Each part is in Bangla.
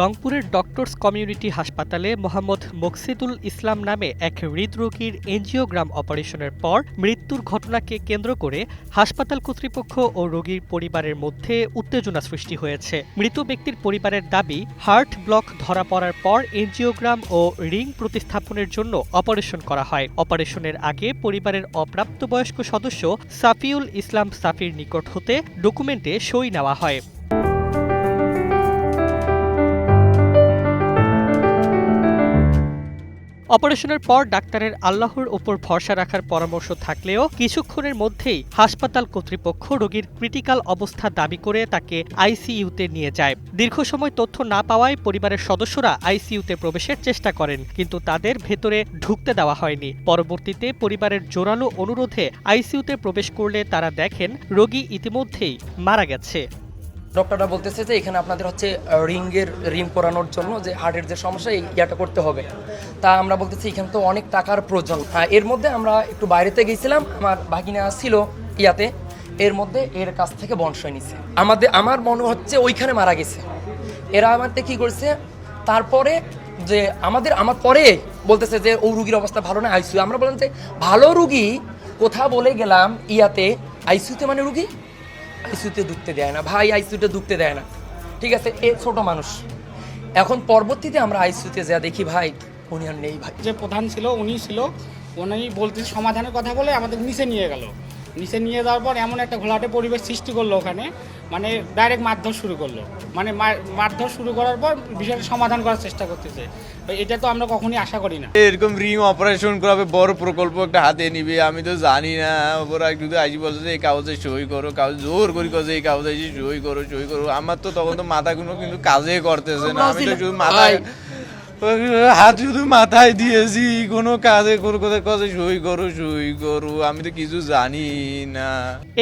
রংপুরের ডক্টরস কমিউনিটি হাসপাতালে মোহাম্মদ মকসিদুল ইসলাম নামে এক হৃদরোগীর এনজিওগ্রাম অপারেশনের পর মৃত্যুর ঘটনাকে কেন্দ্র করে হাসপাতাল কর্তৃপক্ষ ও রোগীর পরিবারের মধ্যে উত্তেজনা সৃষ্টি হয়েছে। মৃত ব্যক্তির পরিবারের দাবি, হার্ট ব্লক ধরা পড়ার পর এনজিওগ্রাম ও রিং প্রতিস্থাপনের জন্য অপারেশন করা হয়। অপারেশনের আগে পরিবারের অপ্রাপ্তবয়স্ক সদস্য সাফিউল ইসলাম সাফির নিকট হতে ডকুমেন্টে সই নেওয়া হয়। অপারেশনের পর ডাক্তারের আল্লাহর ওপর ভরসা রাখার পরামর্শ থাকলেও কিছুক্ষণের মধ্যেই হাসপাতাল কর্তৃপক্ষ রোগীর ক্রিটিক্যাল অবস্থা দাবি করে তাকে আইসিইউতে নিয়ে যায়। দীর্ঘ সময় তথ্য না পাওয়ায় পরিবারের সদস্যরা আইসিইউতে প্রবেশের চেষ্টা করেন, কিন্তু তাদের ভেতরে ঢুকতে দেওয়া হয়নি। পরবর্তীতে পরিবারের জোরালো অনুরোধে আইসিইউতে প্রবেশ করলে তারা দেখেন রোগী ইতিমধ্যেই মারা গেছে। ডক্টররা বলতেছে যে এখানে আপনাদের হচ্ছে রিংয়ের রিং পরানোর জন্য যে হার্টের যে সমস্যা ইয়াটা করতে হবে। তা আমরা বলতেছি এখানে তো অনেক টাকার প্রয়োজন। হ্যাঁ এর মধ্যে আমরা একটু বাইরেতে গেছিলাম, আমার ভাগিনা ছিল ইয়াতে, এর মধ্যে এর কাছ থেকে বংশয় নিছে। আমাদের, আমার মনে হচ্ছে ওইখানে মারা গেছে। এরা আমাদের কি করছে, তারপরে যে আমাদের, আমার পরে বলতেছে যে, ও রুগীর অবস্থা ভালো না আইসিউ আমরা বললাম যে, ভালো রুগী, কোথা বলে গেলাম ইয়াতে আইসিউতে মানে রুগী? আইসিউতে ঢুকতে দেয় না। ভাই, আইসিউতে ঢুকতে দেয় না। ঠিক আছে, এ ছোট মানুষ। এখন পরবর্তীতে আমরা আইসিউতে যা দেখি, ভাই, উনি আর নেই, ভাই। যে প্রধান ছিল, উনি ছিল, উনি বলতে সমাধানের কথা বলে আমাদের নিচে নিয়ে গেল। নিচে নিয়ে যাওয়ার পর এমন একটা ঘোলাটে পরিবেশ সৃষ্টি করল ওখানে। মানে ডাইরেক্ট মারধর শুরু করল। মানে মারধর শুরু করার পর বিষয়টা সমাধান করার চেষ্টা করতেছে। এটা তো আমরা কখনই আশা করি না। এরকম রিং অপারেশন করাবে বড় প্রকল্প একটা হাতে নিবে আমি তো জানি না। ওরা একটু আইসি বলছে যে এই কাগজে সই করো কাগজ জোর করি কাগজে এই কাগজে সই করো সই করো। আমার তো তখন তো মাথা কোনো কিন্তু কাজে করতেছে না। আমি তো শুধু মাথায় হাত শুধু মাথায় দিয়েছি কোনো কাজে কোনো কাজে সই করো সই করো, আমি তো কিছু জানি না।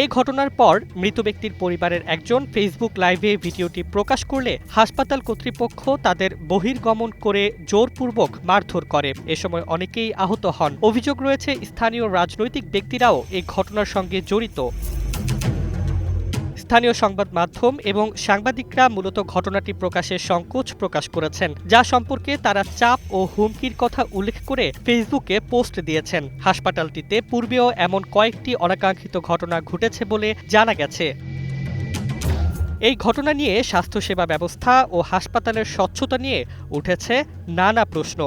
এই ঘটনার পর মৃত ব্যক্তির পরিবারের একজন ফেসবুক লাইভে ভিডিওটি প্রকাশ করলে হাসপাতাল কর্তৃপক্ষ তাদের বহির্গমন করে জোরপূর্বক মারধর করে। এ সময় অনেকেই আহত হন। অভিযোগ রয়েছে, স্থানীয় রাজনৈতিক ব্যক্তিরাও এই ঘটনার সঙ্গে জড়িত। স্থানীয় সংবাদ মাধ্যম এবং সাংবাদিকরা মূলত ঘটনাটি প্রকাশের সংকোচ প্রকাশ করেছেন, যা সম্পর্কে তারা চাপ ও হুমকির কথা উল্লেখ করে ফেসবুকে পোস্ট দিয়েছেন। হাসপাতালটিতে পূর্বেও এমন কয়েকটি অনাকাঙ্ক্ষিত ঘটনা ঘটেছে বলে জানা গেছে। এই ঘটনা নিয়ে স্বাস্থ্যসেবা ব্যবস্থা ও হাসপাতালের স্বচ্ছতা নিয়ে উঠেছে নানা প্রশ্ন।